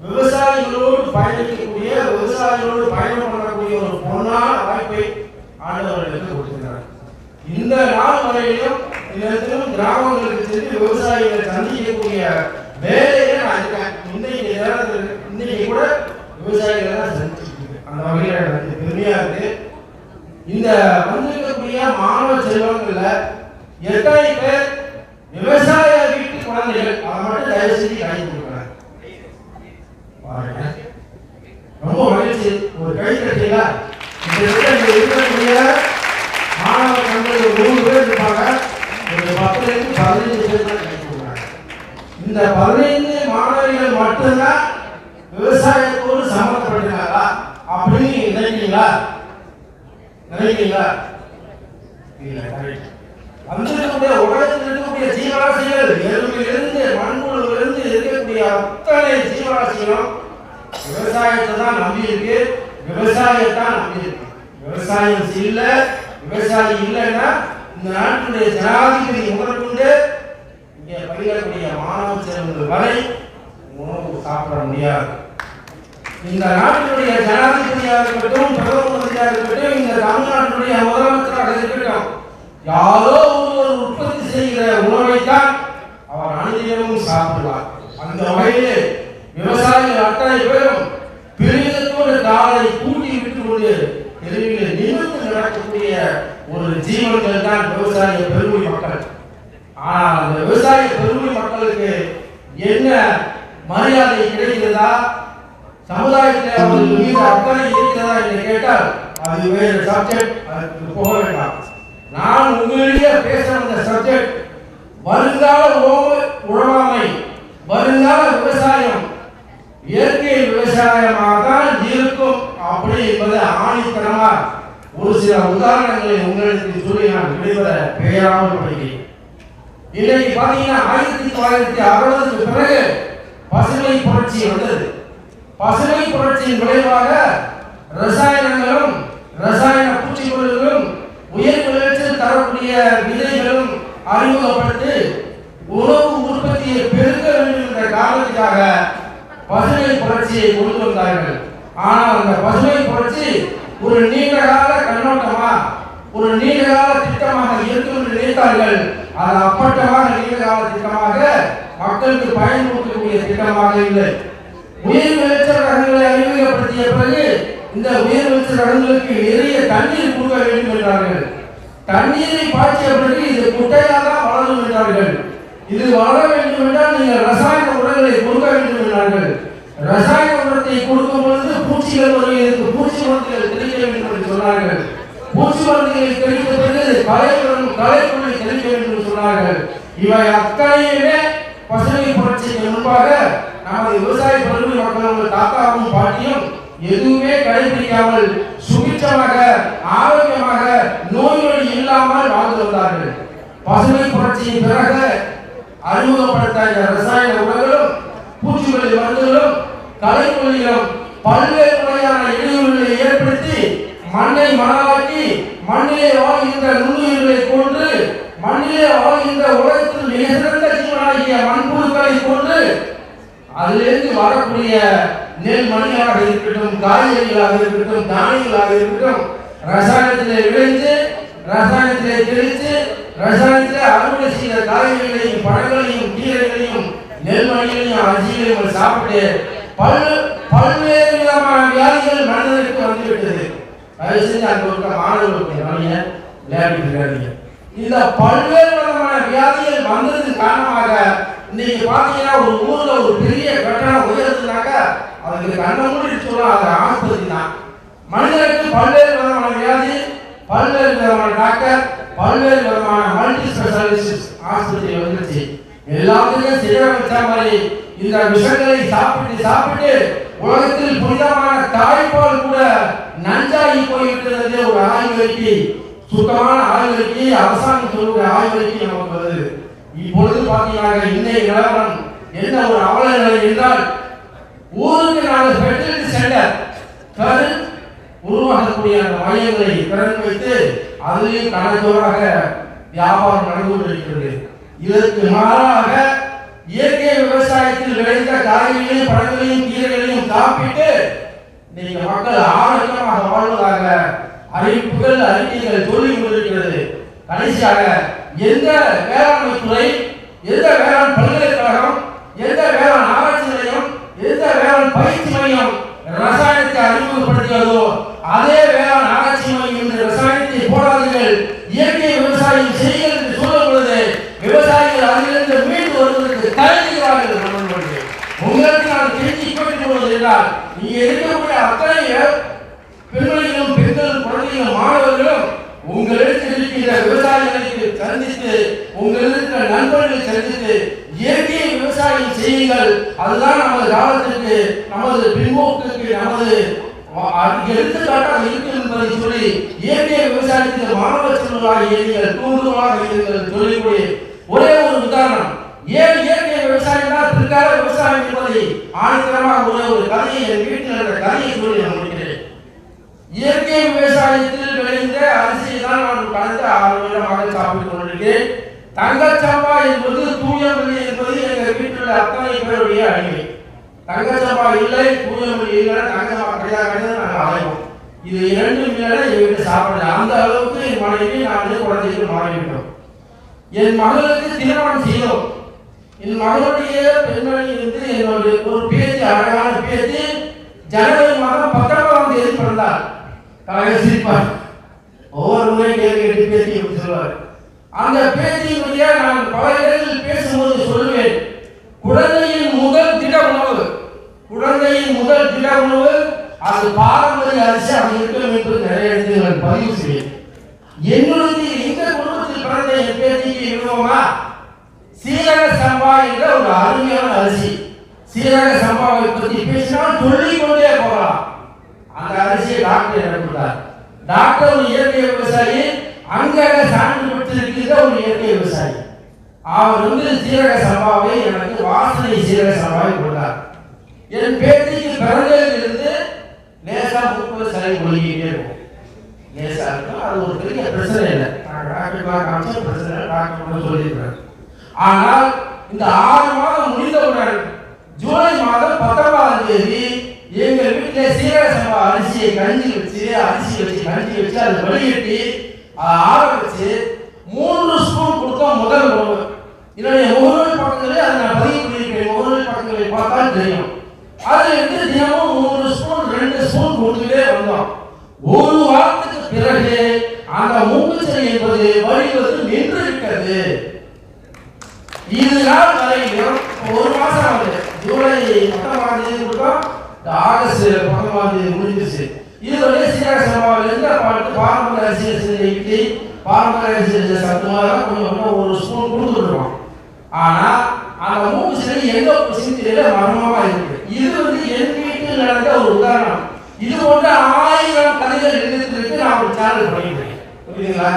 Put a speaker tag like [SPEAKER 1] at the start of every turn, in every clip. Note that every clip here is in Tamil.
[SPEAKER 1] விவசாயிகளோடு பயணிக்கக்கூடிய விவசாயிகளோடு பயணம் பண்ணக்கூடிய ஒரு பொன்னான வாய்ப்பை ஆண்டவர்களுக்கு கொடுக்கிறார் இந்த நாள் வரையிலும் இதற்கும் கிராமங்களுக்கு சென்று விவசாயிகளை சந்திக்கக்கூடிய வேலையை நான் இருக்கேன் இன்னைக்கு நேரத்தில் இன்னைக்கு கூட விவசாயிகளை தான் சந்திச்சிருக்கேன் அந்த வகையில் எனக்கு பெருமையா இருக்கு. இந்த வந்திருக்கக்கூடிய மாணவ செல்வங்கள்ல எத்தனை பேர் விவசாய வீட்டு குழந்தைகள்? அதை மட்டும் தயவு செஞ்சு கை ரொம்ப மகிழ்ச்சி. ஒரு கை கட்டிங்களா இருக்கக்கூடிய மாணவ நண்பர்கள் மூணு பேர் இருப்பாங்க. ஒரு பத்துல இருந்து பேர் தான் கை இந்த பதினைந்து மாணவிகள் மட்டும்தான் விவசாயத்தோடு சம்மந்தப்படுகிறாங்களா அப்படின்னு நினைக்கிறீங்களா? நினைக்கிறீங்களா? இல்ல correct. வந்திருக்கக்கூடிய உலகத்தில் இருக்கக்கூடிய ஜீவராசிகள் எறும்பிலிருந்து மண்புழுவிலிருந்து இருக்கக்கூடிய அத்தனை ஜீவராசிகளும் விவசாயத்தை தான் நம்பி இருக்கு விவசாயத்தை தான் நம்பி இருக்கு விவசாயம் இல்ல விவசாயி இல்லைன்னா இந்த நாட்டினுடைய ஜனாதிபதி முதற்கொண்டு இங்கே படிக்கக்கூடிய மாணவ செல்வங்கள் வரை உணவு சாப்பிட முடியாது. இந்த நாட்டினுடைய ஜனாதிபதியாக இருக்கட்டும் பிரதம மந்திரியாக இருக்கட்டும் இந்த தமிழ்நாட்டினுடைய முதலமைச்சராக இருக்கட்டும் யாரோ ஒருவர் உற்பத்தி செய்கிற உணவை தான் அவர் அனுதினமும் சாப்பிடுவார் அந்த வகையிலே விவசாயிகள் அத்தனை பேரும் பெருமிதத்தோடு காலை கூட்டி விட்டு கொண்டு தெருவில் நிமிர்ந்து நடக்கக்கூடிய ஒரு ஜீவன்கள் தான் விவசாய பெருமை மக்கள் ஆனால் அந்த விவசாய பெருமை மக்களுக்கு என்ன மரியாதை கிடைக்கிறதா? சமுதாயத்தில் அவர்கள் மீது அக்கறை இருக்கிறதா என்று கேட்டால் அது வேறு சப்ஜெக்ட் அதுக்கு போக வேண்டாம். நான் உங்களிடையே பேச வந்த சப்ஜெக்ட் வருங்கால உணவு உழவாமை வருங்கால விவசாயம் இயற்கை விவசாயமாக தான் இருக்கும் அப்படி என்பது ஆணித்தனமாக ஒரு சில உதாரணங்களை உங்களுக்கு சொல்லி நான் விடுபட பெயராமல் படிக்கிறேன் இன்னைக்கு பாத்தீங்கன்னா ஆயிரத்தி தொள்ளாயிரத்தி அறுபதுக்கு பிறகு பசுமை புரட்சி வந்தது. பசுமை புரட்சியின் விளைவாக ரசாயனங்களும் ரசாயன பூச்சிக்கொல்லிகளும் உயர் விளைச்சல் தரக்கூடிய விதைகளும் அறிமுகப்படுத்தி உணவு உற்பத்தியை பெருக்க வேண்டும் என்ற காரணத்துக்காக பசுமை புரட்சியை கொண்டு வந்தார்கள் ஆனால் அந்த பசுமை புரட்சி ஒரு நீண்ட கால கண்ணோட்டமா ஒரு நீண்ட கால திட்டமாக இருக்கும் அது அப்பட்டமான நீண்ட கால திட்டமாக மக்களுக்கு பயன்படுத்தக்கூடிய திட்டமாக இல்லை. உயிர் விளைச்சல் ரகங்களை அறிமுகப்படுத்திய பிறகு இந்த உயிர் விளைச்சல் ரகங்களுக்கு நிறைய தண்ணீர் கொடுக்க வேண்டும் என்றார்கள். தண்ணீரை பாய்ச்சிய பிறகு இது குட்டையாக தான் வளரும் என்றார்கள். இது வளர வேண்டும் என்றால் நீங்கள் ரசாயன உரங்களை கொடுக்க வேண்டும் என்றார்கள். ரசாயன உரத்தை கொடுக்கும் பொழுது பூச்சிகள் வருகிறது பூச்சி உரத்தில் தெரிய வேண்டும் என்று சொன்னார்கள். பூச்சி மருந்துகளை தெளித்த பிறகு களைகளும் களைக்குள்ளை தெளிக்க வேண்டும் என்று சொன்னார்கள். இவை அத்தனையுமே பசுமை புரட்சிக்கு முன்பாக நமது விவசாய பெருமை மக்கள் தாத்தாவும் பாட்டியும் எதுவுமே கடைபிடிக்காமல் சுபிட்சமாக ஆரோக்கியமாக நோய் நொடி இல்லாமல் வாழ்ந்து வந்தார்கள். பசுமை புரட்சியின் பிறகு அறிமுகப்படுத்த இந்த ரசாயன உரங்களும் பூச்சிக்கொல்லி மருந்துகளும் களைக்கொல்லிகளும் பல்வேறு முறையான இடையூறுகளை ஏற்படுத்தி மண்ணை மணலாக்கி மண்ணிலே வாழ்கின்ற நுண்ணுயிர்களை கொன்று மண்ணிலே வாழ்கின்ற உலகத்தில் மிகச்சிறந்த சிறந்த ஜீவனாகிய மண்புழுக்களை கொன்று அதிலிருந்து வரக்கூடிய நெல் மணியாக இருக்கட்டும் காய்கறிகளாக இருக்கட்டும் தானியங்களாக இருக்கட்டும் ரசாயனத்திலே விளைந்து ரசாயனத்திலே தெளித்து ரசாயனத்திலே அறுவடை செய்த காய்கறிகளையும் பழங்களையும் கீரைகளையும் நெல் மணிகளையும் அரிசிகளையும் சாப்பிட்டு பல் பல்வேறு விதமான வியாதிகள் தயவு செஞ்சு அங்க இருக்க மாணவர்களுக்கு கவனிங்க விளையாடிட்டு இருக்காதீங்க இந்த பல்வேறு விதமான வியாதிகள் வந்ததுக்கு காரணமாக இன்னைக்கு பாத்தீங்கன்னா ஒரு ஊர்ல ஒரு பெரிய கட்டணம் உயர்த்துனாக்கா அதுக்கு கண்ணை மூடி சொல்லலாம் அது ஆஸ்பத்திரி தான். மனிதனுக்கு பல்வேறு விதமான வியாதி பல்வேறு விதமான டாக்டர் பல்வேறு விதமான மல்டி ஸ்பெஷாலிஸ்ட் ஆஸ்பத்திரி வந்துருச்சு. எல்லாத்துக்கும் செய்ய மாதிரி இந்த விஷங்களை சாப்பிட்டு சாப்பிட்டு உலகத்தில் புனிதமான தாய்ப்பால் கூட நஞ்சாகி போய்விட்டது ஒரு ஆய்வறிக்கை. சுத்தமான ஆய்வறிக்கை அரசாங்கம் சொல்லுகிற ஆய்வறிக்கை நமக்கு வருது. இப்பொழுது பார்த்தீங்கன்னா இன்றைய நிலவரம் என்ன? ஒரு அவல நிலை என்றால் ஊருக்கு நாலு ஃபெர்டிலிட்டி சென்டர் கரு உருவாகக்கூடிய அந்த மையங்களை திறந்து வைத்து அதுலேயும் கணக்கோராக வியாபாரம் நடந்து கொண்டிருக்கிறது. இதற்கு மாறாக இயற்கை விவசாயத்தில் விளைந்த காய்களையும் பழங்களையும் கீரைகளையும் சாப்பிட்டு நீங்க மக்கள் ஆரோக்கியமாக வாழ்வதாக அறிவிப்புகள் அறிக்கைகள் சொல்லி கொண்டிருக்கிறது. கடைசியாக எந்த வேளாண்மை துறை எந்த வேளாண் அதிலிருந்து மீண்டு வருவதற்கு தயங்குகிறார்கள் நண்பர்களே. உங்களுக்கு நான் தெரிஞ்சு கேட்டுக் என்றால் இங்கே இருக்கக்கூடிய அத்தனை பெண்மணிகளும் பெண்களும் குழந்தைகளும் மாணவர்களும் உங்களிடத்தில் இருக்கின்ற விவசாயிகளுக்கு சந்தித்து உங்களில் நண்பர்களை சந்தித்து இயற்கையை விவசாயம் செய்யுங்கள் அதுதான் நமது காலத்திற்கு நமது பின்போக்குக்கு நமது எடுத்துக்காட்டாக இருக்கும் என்பதை சொல்லி இயற்கை விவசாயத்திற்கு மாணவ செல்வராக நீங்கள் தூண்டுதலாக இருங்கள் சொல்லக்கூடிய ஒரே ஒரு உதாரணம். ஏன் இயற்கை விவசாயம் தான் பிற்கால விவசாயம் என்பதை ஆணித்தரமாக ஒரே ஒரு கதையை என் வீட்டில் இருந்த கதையை சொல்லி நான் முடிக்கிறேன். இயற்கை விவசாயத்தில் விளைந்த அரிசியை தான் நான் கடந்த ஆறு வருடமாக சாப்பிட்டுக் கொண்டிருக்கிறேன். தங்கச்சம்பா என்பது தூயமல்லி என்பது எங்கள் வீட்டில் உள்ள அத்தனை பேருடைய அடிமை தங்கச்சம்பா இல்லை தூயமல்லி இல்லை தங்கச்சம்பா கிடையாது கிடையாது நாங்கள் அலைவோம் இது இரண்டு மேலே எங்கள் வீட்டு சாப்பிடல. அந்த அளவுக்கு என் மனைவி நான் குழந்தைகள் மாறிவிட்டோம். என் மகளுக்கு திருமணம் செய்தோம். என் மகளுடைய பெண்மணி வந்து என்னுடைய ஒரு பேச்சு அழகான பேச்சு ஜனவரி மாதம் பத்தொன்பதாம் தேதி பிறந்தார். கலைஞர் சிரிப்பார். ஒவ்வொரு முறை கேள்வி கேட்டு பேசி சொல்லுவார் அந்த பேச்சியினுடைய நான் பல இடங்களில் பேசும்போது சொல்லுவேன் குழந்தையின் முதல் திட உணவு குழந்தையின் முதல் திட உணவு அது பாரம்பரிய அரிசி அது இருக்கும் என்று நிறைய இடத்தில் நான் பதிவு செய்வேன் என்னுடைய இந்த குடும்பத்தில் பிறந்த என் பேத்திக்கு விடுவோமா சீரக சம்பா என்ற ஒரு அருமையான அரிசி சீரக சம்பாவை பற்றி பேசினால் சொல்லிக் கொண்டே போகலாம். அந்த அரிசியை டாக்டர் எனக்கு டாக்டர் ஒரு இயற்கை விவசாயி அங்கக சான்று பெற்றிருக்கின்ற ஒரு இயற்கை விவசாயி. அவர் வந்து சீரக சம்பாவை எனக்கு வாசனை சீரக சம்பாவை கொடுத்தார். என் பேத்திக்கு பிறந்ததிலிருந்து லேசா முப்பது சளி ஒழுகிட்டே இருக்கும். லேசா இருக்கும் அது ஒரு பெரிய பிரச்சனை இல்லை. நான் டாக்டர் காமிச்ச பிரச்சனை டாக்டர் சொல்லியிருக்கிறேன் ஆனால் இந்த ஆறு மாதம் முடிந்த உடனே ஜூலை மாதம் பத்தொன்பதாம் தேதி எங்க வீட்டுல சீரக சம்பா அரிசியை கஞ்சி வச்சு அரிசி வச்சு கஞ்சி வச்சு அதை வடிகட்டி ஆற வச்சு மூன்று ஸ்பூன் கொடுத்தோம் முதல் உணவு. என்னுடைய முகநூல் பக்கங்களே அதை நான் பதிவு பண்ணியிருக்கேன் முகநூல் பக்கங்களை பார்த்தால் தெரியும். அது வந்து தினமும் மூன்று ஸ்பூன் ரெண்டு ஸ்பூன் கொடுத்துட்டே வந்தோம். ஒரு வாரத்துக்கு பிறகு அந்த மூக்குச்சளி என்பது வழிவது நின்று விட்டது இதுதான் வரையிலும் ஒரு மாசம் ஆகுது. ஜூலை பத்தொன்பதாம் கொடுத்தோம் ஆகஸ்ட் பத்தொன்பதாம் தேதி முடிஞ்சிருச்சு இதோட சீரக இருந்து பாட்டு பாரம்பரிய அரிசி இட்லி பாரம்பரிய அரிசி கொஞ்சம் கொஞ்சம் ஒரு ஸ்பூன் கொடுத்துருக்கோம் ஆனா அந்த மூக்கு சளி எந்த சிந்தியில மர்மமா இருக்கு. இது வந்து என் வீட்டில் நடந்த ஒரு உதாரணம். இது போன்ற ஆயிரம் கதைகள் எழுதிருக்கு நான் ஒரு சேனல் பண்ணிக்கிறேன் புரியுதுங்களா?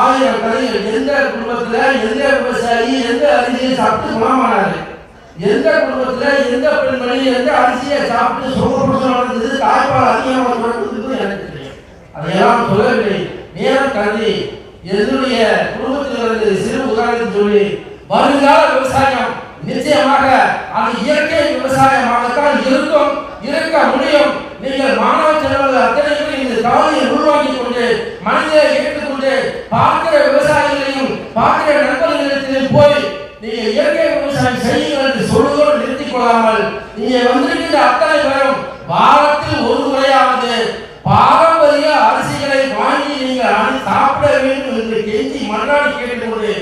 [SPEAKER 1] ஆயிரம் கதைகள் எந்த குடும்பத்தில் எந்த விவசாயி எந்த அறிஞர் சத்து குணமானாரு? எந்த குடும்பத்தில் எந்த பெண்மணி எந்த அரிசியை சாப்பிட்டு சுகப்பிரசவம் நடந்தது தாய்ப்பால் அதிகமாக சுரக்குது எனக்கு தெரியும். அதையெல்லாம் சொல்லவில்லை நேரம் கருதி என்னுடைய குடும்பத்திலிருந்து சிறு உதாரணத்தை சொல்லி வருங்கால விவசாயம் நிச்சயமாக அது இயற்கை விவசாயமாகத்தான் இருக்கும் இருக்க முடியும். நீங்கள் மாணவ செலவில் அத்தனை இந்த கவலையை உருவாக்கி கொண்டு மனிதரை ஏற்றுக்கொண்டு பார்க்கிற விவசாயிகளையும் பார்க்கிற நண்பர்களிடத்திலும் போய் நீங்க இயற்கை விவசாயம் செய்யுங்கள் என்று சொல்வதோடு நிறுத்திக் கொள்ளாமல் நீங்க வந்திருக்கிற அத்தனை பேரும் வாரத்தில் ஒரு முறையாவது பாரம்பரிய அரிசிகளை வாங்கி நீங்கள் சாப்பிட வேண்டும் என்று கெஞ்சி மன்றாடி கேட்டுக்கொண்டு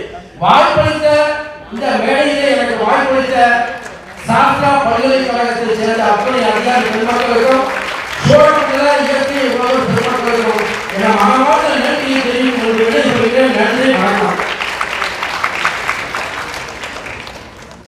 [SPEAKER 1] வாய்ப்பளித்த இந்த மேடையிலே எனக்கு வாய்ப்பளித்த சாஸ்திரா பல்கலைக்கழகத்தை சேர்ந்த அப்படி அதிகாரி பெருமக்களுக்கும் சோழத்தில் இயற்கை உணவு பெருமக்களுக்கும் என மனமார்ந்த நன்றியை தெரியும் என்று சொல்கிறேன் நன்றி வணக்கம்.